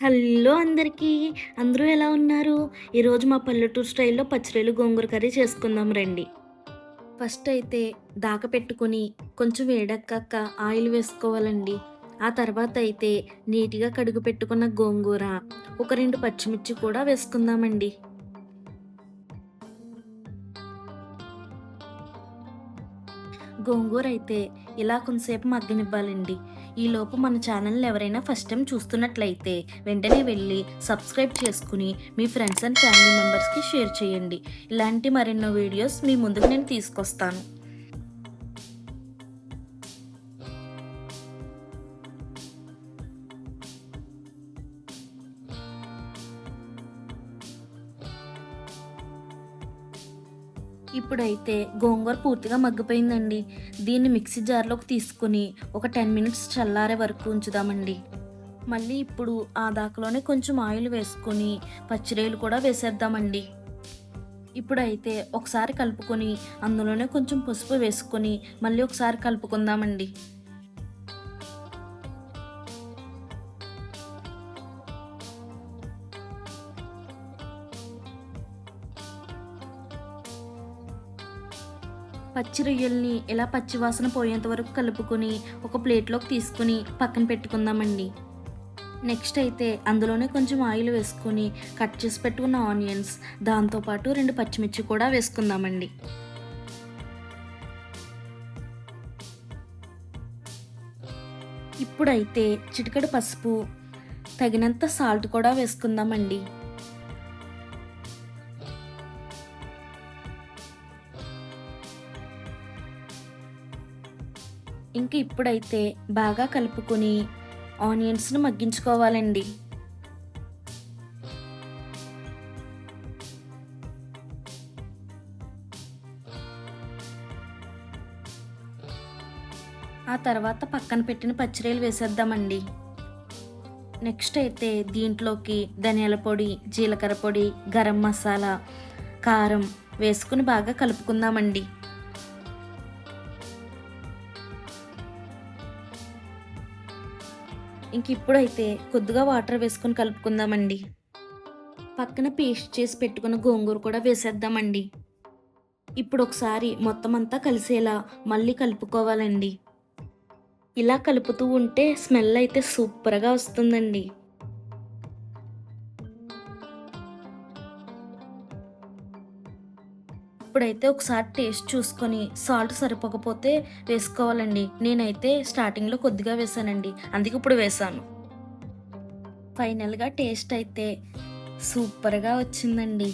Hello అందరికీ. అందరూ ఎలా ఉన్నారు? ఈరోజు మా పల్లెటూరు స్టైల్లో పచ్చిరేలు గోంగూర కర్రీ చేసుకుందాం రండి. ఫస్ట్ అయితే దాక పెట్టుకొని కొంచెం వేడెక్కాక ఆయిల్ వేసుకోవాలండి. ఆ తర్వాత అయితే నీట్గా కడుగు పెట్టుకున్న గోంగూర ఒక రెండు పచ్చిమిర్చి కూడా వేసుకుందామండి. గోంగూర అయితే ఇలా కొంతసేపు మగ్గనివ్వాలండి. ఈలోపు మన ఛానల్ని ఎవరైనా ఫస్ట్ టైం చూస్తున్నట్లయితే వెంటనే వెళ్ళి సబ్స్క్రైబ్ చేసుకుని మీ ఫ్రెండ్స్ అండ్ ఫ్యామిలీ మెంబర్స్కి షేర్ చేయండి. ఇలాంటి మరెన్నో వీడియోస్ మీ ముందుకు నేను తీసుకొస్తాను. ఇప్పుడైతే గోంగూర పూర్తిగా మగ్గిపోయిందండి. దీన్ని మిక్సీ జార్లోకి తీసుకుని ఒక టెన్ మినిట్స్ చల్లారే వరకు ఉంచుదామండి. మళ్ళీ ఇప్పుడు ఆ దాకలోనే కొంచెం ఆయిల్ వేసుకొని పచ్చిరేలు కూడా వేసేద్దామండి. ఇప్పుడైతే ఒకసారి కలుపుకొని అందులోనే కొంచెం పసుపు వేసుకొని మళ్ళీ ఒకసారి కలుపుకుందామండి. పచ్చి రొయ్యల్ని ఇలా పచ్చివాసన పోయేంత వరకు కలుపుకొని ఒక ప్లేట్లోకి తీసుకుని పక్కన పెట్టుకుందామండి. నెక్స్ట్ అయితే అందులోనే కొంచెం ఆయిల్ వేసుకొని కట్ చేసి పెట్టుకున్న ఆనియన్స్ దాంతోపాటు రెండు పచ్చిమిర్చి కూడా వేసుకుందామండి. ఇప్పుడైతే చిటికడు పసుపు తగినంత సాల్ట్ కూడా వేసుకుందామండి. ఇంక ఇప్పుడైతే బాగా కలుపుకొని ఆనియన్స్ను మగ్గించుకోవాలండి. ఆ తర్వాత పక్కన పెట్టిన పచ్చిరేలు వేసేద్దామండి. నెక్స్ట్ అయితే దీంట్లోకి ధనియాల పొడి జీలకర్ర పొడి గరం మసాలా కారం వేసుకుని బాగా కలుపుకుందామండి. ఇంక ఇప్పుడైతే కొద్దిగా వాటర్ వేసుకొని కలుపుకుందామండి. పక్కన పేస్ట్ చేసి పెట్టుకున్న గోంగూర కూడా వేసేద్దామండి. ఇప్పుడు ఒకసారి మొత్తం అంతా కలిసేలా మళ్ళీ కలుపుకోవాలండి. ఇలా కలుపుతూ ఉంటే స్మెల్ అయితే సూపర్గా వస్తుందండి. ఇప్పుడైతే ఒకసారి టేస్ట్ చూసుకొని సాల్ట్ సరిపోకపోతే వేసుకోవాలండి. నేనైతే స్టార్టింగ్లో కొద్దిగా వేసానండి. అందుకే ఇప్పుడు వేసాను. ఫైనల్గా టేస్ట్ అయితే సూపర్గా వచ్చిందండి.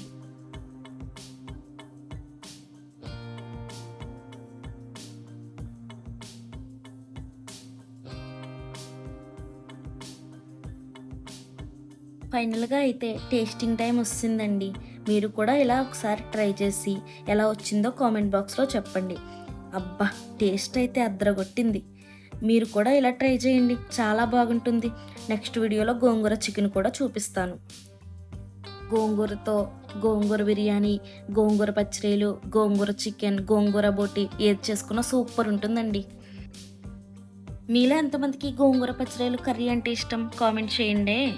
ఫైనల్గా అయితే టేస్టింగ్ టైం వస్తుందండి. మీరు కూడా ఇలా ఒకసారి ట్రై చేసి ఎలా వచ్చిందో కామెంట్ బాక్స్లో చెప్పండి. అబ్బా టేస్ట్ అయితే అద్దరగొట్టింది. మీరు కూడా ఇలా ట్రై చేయండి. చాలా బాగుంటుంది. నెక్స్ట్ వీడియోలో గోంగూర చికెన్ కూడా చూపిస్తాను. గోంగూరతో గోంగూర బిర్యానీ గోంగూర పచ్చడిలు గోంగూర చికెన్ గోంగూర బోటి ఏది చేసుకున్నా సూపర్ ఉంటుందండి. మీలో ఎంతమందికి గోంగూర పచ్చడిలు కర్రీ అంటే ఇష్టం? కామెంట్ చేయండి.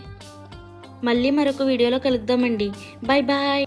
మళ్ళీ మరొక వీడియోలో కలుద్దామండి. Bye bye.